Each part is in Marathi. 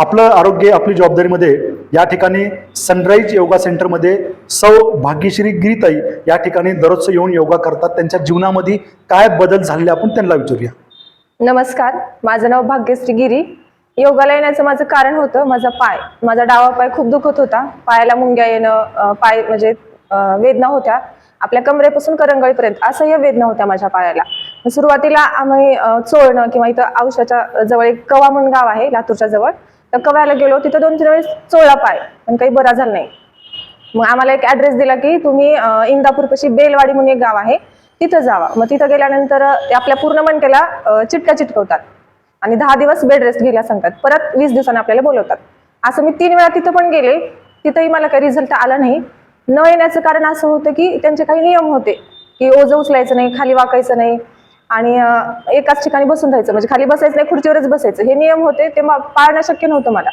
आपलं आरोग्य आपली जबाबदारीमध्ये या ठिकाणी सनराईज योगा सेंटरमध्ये सौ भाग्यश्री गिरीताई या ठिकाणी दररोज येऊन योगा करतात. त्यांच्या जीवनामध्ये काय बदल झालेले आपण त्यांना विचारूया. नमस्कार. माझं नाव भाग्यश्री गिरी. योगाला येण्याचं माझं कारण होतं माझा पाय. माझा डावा पाय खूप दुखत होता. पायाला मुंग्या येणं पाय म्हणजे वेदना होत्या. आपल्या कमरेपासून करंगळीपर्यंत असह्य वेदना होत्या माझ्या पायाला. सुरुवातीला आम्ही चोळणं किंवा इथं औषधाच्या जवळ एक कवा म्हणून गाव आहे लातूरच्या जवळ. कव्याला गेलो तिथं दोन तीन वेळेस चोळला पाय पण काही बरा झाला नाही. मग आम्हाला एक ऍड्रेस दिला की तुम्ही इंदापूरपाशी बेलवाडी म्हणून एक गाव आहे तिथं जावा. मग तिथं गेल्यानंतर ते आपल्या पूर्ण मनकेला चिटका चिटकवतात. आणि दहा दिवस बेड रेस्ट घ्यायला सांगतात. परत वीस दिवसांनी आपल्याला बोलवतात. असं मी तीन वेळा तिथं पण गेले तिथंही मला काही रिझल्ट आला नाही. न येण्याचं कारण असं होतं की त्यांचे काही नियम होते की ओझं उचलायचं नाही खाली वाकायचं नाही. आणि एकाच ठिकाणी बसून राहायचं. म्हणजे खाली बसायचं नाही खुर्चीवरच बसायचं. हे नियम होते ते पाळणं शक्य नव्हतं मला.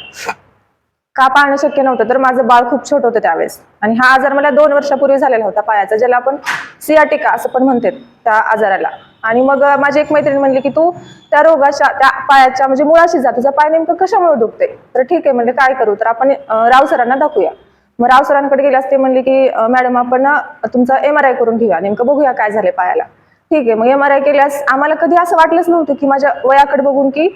का पाळणं शक्य नव्हतं? तर माझं बाळ खूप छोट होतं त्यावेळेस. आणि हा आजार मला दोन वर्षापूर्वी झालेला होता पायाचा ज्याला आपण सियाटिका असं पण म्हणते त्या आजाराला. आणि मग माझी एक मैत्रीण म्हणली की तू त्या रोगाच्या त्या पायाच्या म्हणजे मुळाशी जा. तुझा पाय नेमकं कशामुळे दुखते तर ठीक आहे म्हणजे काय करू? तर आपण राव सरांना दाखवूया. मग राव सरांकडे गेले असते म्हणले की मॅडम आपण तुमचा एम आर आय करून घेऊया. नेमकं बघूया काय झाले पायाला. ठीक आहे मग एम आर आय केल्यास आम्हाला कधी असं वाटलंच नव्हतं की माझ्या वयाकडे बघून की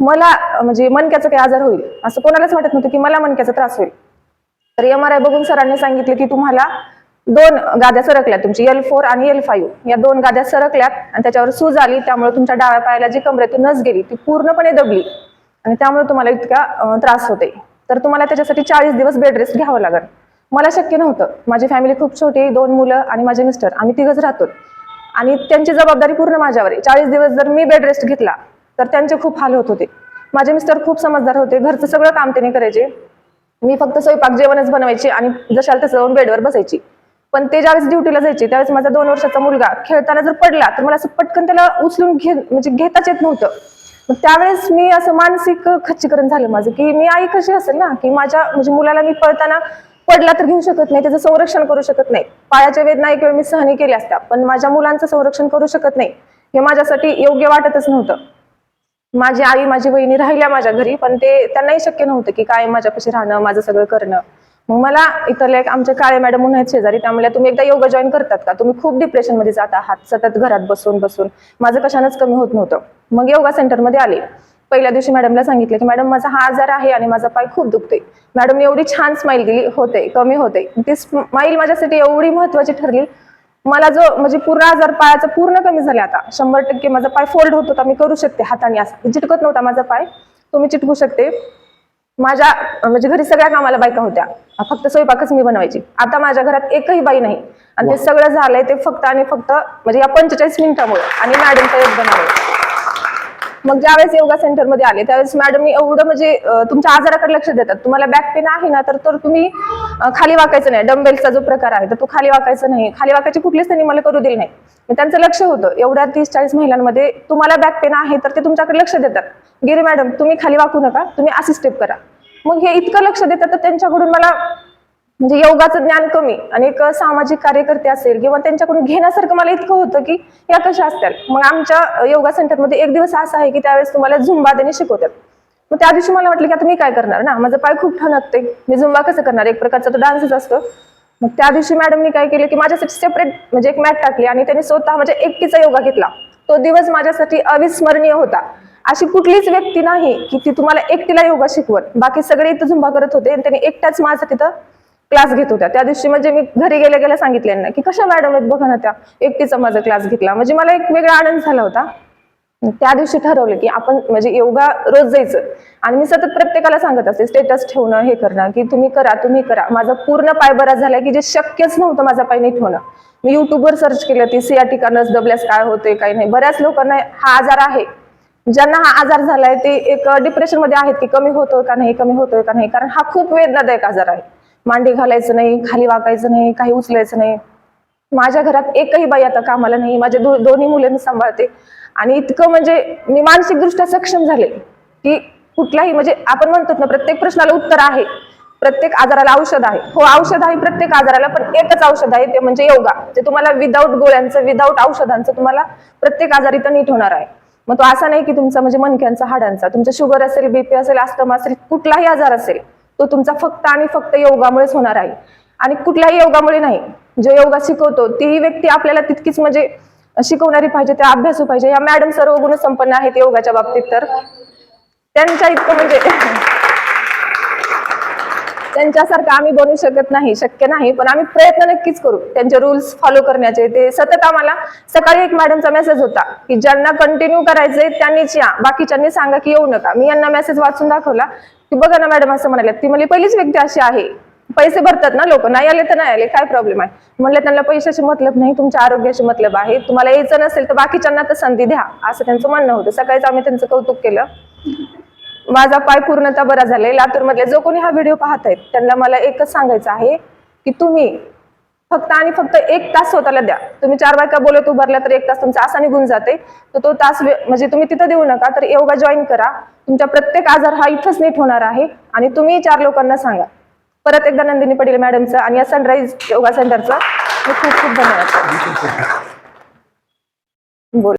मला म्हणजे मनक्याचा काही आजार होईल. असं कोणालाच वाटत नव्हतं की मला मनक्याचा त्रास होईल. तर एम आर आय बघून सरांनी सांगितले की तुम्हाला दोन गाद्या सरकल्यात तुमची एल फोर आणि एल फाईव्ह या दोन गाद्या सरकल्यात आणि त्याच्यावर सूज आली त्यामुळे तुमच्या डाव्या पायाला जी कमरेतून नस गेली ती पूर्णपणे दबली. आणि त्यामुळे तुम्हाला इतका त्रास होते तर तुम्हाला त्याच्यासाठी चाळीस दिवस बेड रेस्ट घ्यावं लागेल. मला शक्य नव्हतं. माझी फॅमिली खूप छोटी दोन मुलं आणि माझे मिस्टर. आम्ही तिघच राहतो. आणि त्यांची जबाबदारी पूर्ण माझ्यावर आहे. चाळीस दिवस जर मी बेड रेस्ट घेतला तर त्यांचे खूप हाल होत होते. माझे मिस्टर खूप समजदार होते. घरचं सगळं काम त्यांनी करायचे. मी फक्त स्वयंपाक जेवणच बनवायची आणि जशाल तसं जाऊन बेडवर बसायची. पण ते ज्यावेळेस ड्युटीला जायचे त्यावेळेस माझा दोन वर्षाचा मुलगा खेळताना जर पडला तर मला असं पटकन त्याला उचलून घे म्हणजे घेताच येत नव्हतं. मग त्यावेळेस मी असं मानसिक खच्चीकरण झालं माझं की मी आई कशी असेल ना की माझ्या म्हणजे मुलाला मी पळताना पडला तर घेऊ शकत नाही त्याचं संरक्षण करू शकत नाही. पायाच्या वेदना एक वेळ मी सहनी केल्या असत्या पण माझ्या मुलांचं संरक्षण करू शकत नाही हे माझ्यासाठी योग्य वाटतच नव्हतं. माझी आई माझी बहिणी राहिल्या माझ्या घरी पण ते त्यांनाही शक्य नव्हतं की काय माझ्यापाशी राहणं माझं सगळं करणं. मग मला इथले एक आमच्या काळे मॅडम म्हणून आहेत शेजारी त्यामुळे तुम्ही एकदा योगा जॉईन करतात का? तुम्ही खूप डिप्रेशनमध्ये जात आहात सतत घरात बसून बसून. माझं कशानंच कमी होत नव्हतं. मग योगा सेंटरमध्ये आले. पहिल्या दिवशी मॅडमला सांगितलं की मॅडम माझा हा आजार आहे आणि माझा पाय खूप दुखते मॅडमने एवढी छान स्माईल दिली होते कमी होते. ती स्माईल माझ्यासाठी एवढी महत्वाची ठरली. मला जो म्हणजे पूर्ण आजार पायाचा पूर्ण कमी झाला आता. शंभर टक्के माझा पाय फोल्ड होत होता मी करू शकते हाताने असा. चिटकत नव्हता माझा पाय. तो मी चिटकू शकते. माझ्या म्हणजे घरी सगळ्या कामाला बायका होत्या. फक्त स्वयंपाकच मी बनवायची. आता माझ्या घरात एकही बाई नाही. आणि ते सगळं झालंय ते फक्त आणि फक्त म्हणजे या पंचेचाळीस मिनिटामुळे. आणि मॅडमच्या योगदानामुळे मग ज्यावेळेस योगा सेंटरमध्ये आले त्यावेळेस मॅडम एवढं म्हणजे तुमच्या आजाराकडे लक्ष देतात. तुम्हाला बॅक पेन आहे ना तर तर तुम्ही खाली वाकायचं नाही. डम्बेलचा जो प्रकार आहे तर तो खाली वाकायचा नाही. खाली वाकायची कुठलीच त्यांनी मला करू दिली नाही. त्यांचं लक्ष होतं. एवढ्या तीस चाळीस महिलांमध्ये तुम्हाला बॅक पेन आहे तर ते तुमच्याकडे लक्ष देतात. गिरी मॅडम तुम्ही खाली वाकू नका तुम्ही अशी स्टेप करा. मग हे इतकं लक्ष देतात तर त्यांच्याकडून मला म्हणजे योगाचं ज्ञान कमी आणि एक सामाजिक कार्यकर्ते असेल किंवा त्यांच्याकडून घेण्यासारखं मला इतकं होतं की या कशा असतील मग आमच्या योगा सेंटरमध्ये एक दिवस असा आहे की त्यावेळेस तुम्हाला झुंबा त्याने शिकवतात. मग त्या दिवशी मला वाटलं की आता मी काय करणार ना? माझं पाय खूप ठणकते. मी झुंबा कसं करणार? एक प्रकारचा तो डान्सच असतो. मग त्या दिवशी मॅडमनी काय केलं की माझ्यासाठी सेपरेट म्हणजे एक मॅट टाकली आणि त्यांनी स्वतः म्हणजे एकटीचा योगा घेतला. तो दिवस माझ्यासाठी अविस्मरणीय होता. अशी कुठलीच व्यक्ती नाही की ती तुम्हाला एकटीला योगा शिकवत. बाकी सगळे इथं झुंबा करत होते आणि त्यांनी एकटाच माझा तिथं क्लास घेत होत्या. त्या दिवशी म्हणजे मी घरी गेल्या गेल्या सांगितले यांना की कशा मॅडम आहेत? बघा ना त्या. एकटीचा माझा क्लास घेतला. म्हणजे मला एक वेगळा आनंद झाला होता. त्या दिवशी ठरवलं की आपण म्हणजे योगा रोज जायचं. आणि मी सतत प्रत्येकाला सांगत असते स्टेटस ठेवणं हे करणं की तुम्ही करा तुम्ही करा. माझा पूर्ण पाय बरा झालाय की जे शक्यच नव्हतं माझा पाय नीट होणं. मी युट्यूबवर सर्च केलं ती सियाटिका नस दबल्यास काय होते काय नाही. बऱ्याच लोकांना हा आजार आहे. ज्यांना हा आजार झालाय ते एक डिप्रेशनमध्ये आहेत की कमी होतोय का नाही कमी होतोय का नाही कारण हा खूप वेदनादायक आजार आहे. मांडी घालायचं नाही खाली वाकायचं नाही काही उचलायचं नाही. माझ्या घरात एकही बाई आता कामाला नाही माझ्या दो, दोन्ही मुले मी सांभाळते. आणि इतकं म्हणजे मी मानसिकदृष्ट्या सक्षम झाले की कुठलाही म्हणजे आपण म्हणतो ना प्रत्येक प्रश्नाला उत्तर आहे. प्रत्येक आजाराला औषध आहे. हो औषध आहे प्रत्येक आजाराला पण एकच औषध आहे ते म्हणजे योगा. जे तुम्हाला विदाऊट गोळ्यांचं विदाऊट औषधांचं तुम्हाला प्रत्येक आजार इथं नीट होणार आहे. मग तो असा नाही की तुमचा म्हणजे मणक्यांचा हाडांचा. तुमचा शुगर असेल बीपी असेल अस्थमा असेल कुठलाही आजार असेल तो तुमचा फक्त आणि फक्त योगामुळेच होणार आहे. आणि कुठल्याही योगामुळे नाही. जो योगा शिकवतो तीही व्यक्ती आपल्याला तितकीच म्हणजे शिकवणारी पाहिजे त्या अभ्यासू पाहिजे. या मॅडम सर्व गुणसंपन्न आहेत योगाच्या बाबतीत तर. त्यांच्या इतकं म्हणजे त्यांच्यासारखं आम्ही बनू शकत नाही शक्य नाही. पण आम्ही प्रयत्न नक्कीच करू. त्यांचे रूल्स फॉलो करण्याचे. ते सतत आम्हाला सकाळी एक मॅडमचा मेसेज होता की ज्यांना कंटिन्यू करायचंय त्यांनीच या. बाकीच्यांनी सांगा की येऊ नका. मी यांना मेसेज वाचून दाखवला. की बघा ना मॅडम असं म्हणाले ती म्हणजे पहिलीच व्यक्ती अशी आहे. पैसे भरतात ना लोक नाही आले तर नाही आले काय प्रॉब्लेम आहे? म्हणलं त्यांना पैशाशी मतलब नाही तुमच्या आरोग्याशी मतलब आहे. तुम्हाला यायचं नसेल तर बाकीच्यांना तर संधी द्या असं त्यांचं म्हणणं होतं. सकाळीच आम्ही त्यांचं कौतुक केलं. माझा पाय पूर्णतः बरा झालाय लातूर जो कोणी हा व्हिडिओ पाहत आहेत त्यांना मला एकच सांगायचं आहे की तुम्ही फक्त आणि फक्त एक तास स्वतःला द्या. तुम्ही चार बायका बोलत उभारल्या तर एक तास तुमचा असा निघून जाते. तर तो तास म्हणजे तुम्ही तिथं देऊ नका तर योगा जॉईन करा. तुमचा प्रत्येक आजार हा इथंच नीट होणार आहे आणि तुम्ही चार लोकांना सांगा. परत एकदा नंदिनी पटेल मॅडमचं आणि या सनराईज योगा सेंटरचं खूप खूप धन्यवाद. बोल.